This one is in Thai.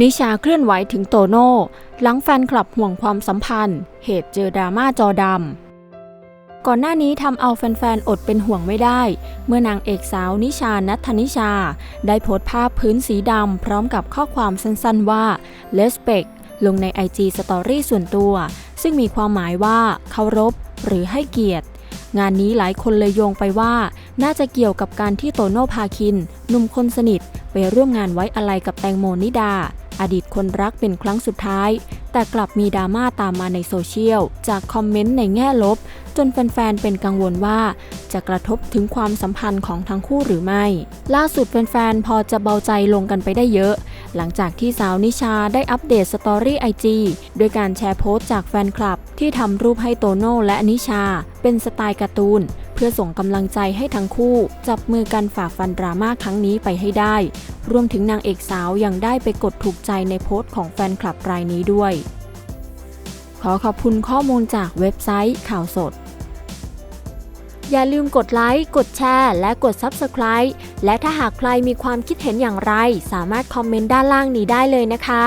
นิชาเคลื่อนไหวถึงโตโน่ หลังแฟนคลับห่วงความสัมพันธ์ เหตุเจอดราม่าจอดำ ก่อนหน้านี้ทำเอาแฟนๆ อดเป็นห่วงไม่ได้ เมื่อนางเอกสาวนิชานัทนิชา ได้โพสต์ภาพพื้นสีดำ พร้อมกับข้อความสั้นๆว่า respect ลงใน IG Story ส่วนตัว ซึ่งมีความหมายว่าเคารพ หรือให้เกียรติ งานนี้หลายคนเลยโยงไปว่า น่าจะเกี่ยวกับการที่โตโน่พาคินหนุ่มคนสนิท ไปร่วมงานไว้อะไรกับแตงโมนิดา อดีตคนรักเป็นครั้งสุดท้าย แต่กลับมีดราม่าตามมาในโซเชียล จากคอมเมนต์ในแง่ลบ จนแฟนๆ เป็นกังวลว่า จะกระทบถึงความสัมพันธ์ของทั้งคู่หรือไม่ ล่าสุดแฟนๆ พอจะเบาใจลงกันไปได้เยอะ หลังจากที่สาวนิชาได้อัปเดตสตอรี่ไอจีด้วยการแชร์โพสต์จากแฟนคลับ ที่ทำรูปให้โตโน่และนิชา เป็นสไตล์การ์ตูน เพื่อส่งกำลังใจให้ทั้งคู่ จับมือกันฝ่าฟันดราม่าครั้งนี้ไปให้ได้ รวมถึงนางเอกสาวยังได้ไปกดถูกใจในโพสต์ของแฟนคลับรายนี้ด้วย ขอขอบคุณข้อมูลจากเว็บไซต์ข่าวสด อย่าลืมกดไลค์ กดแชร์ และกด Subscribe และถ้าหากใครมีความคิดเห็นอย่างไร สามารถคอมเมนต์ด้านล่างนี้ได้เลยนะคะ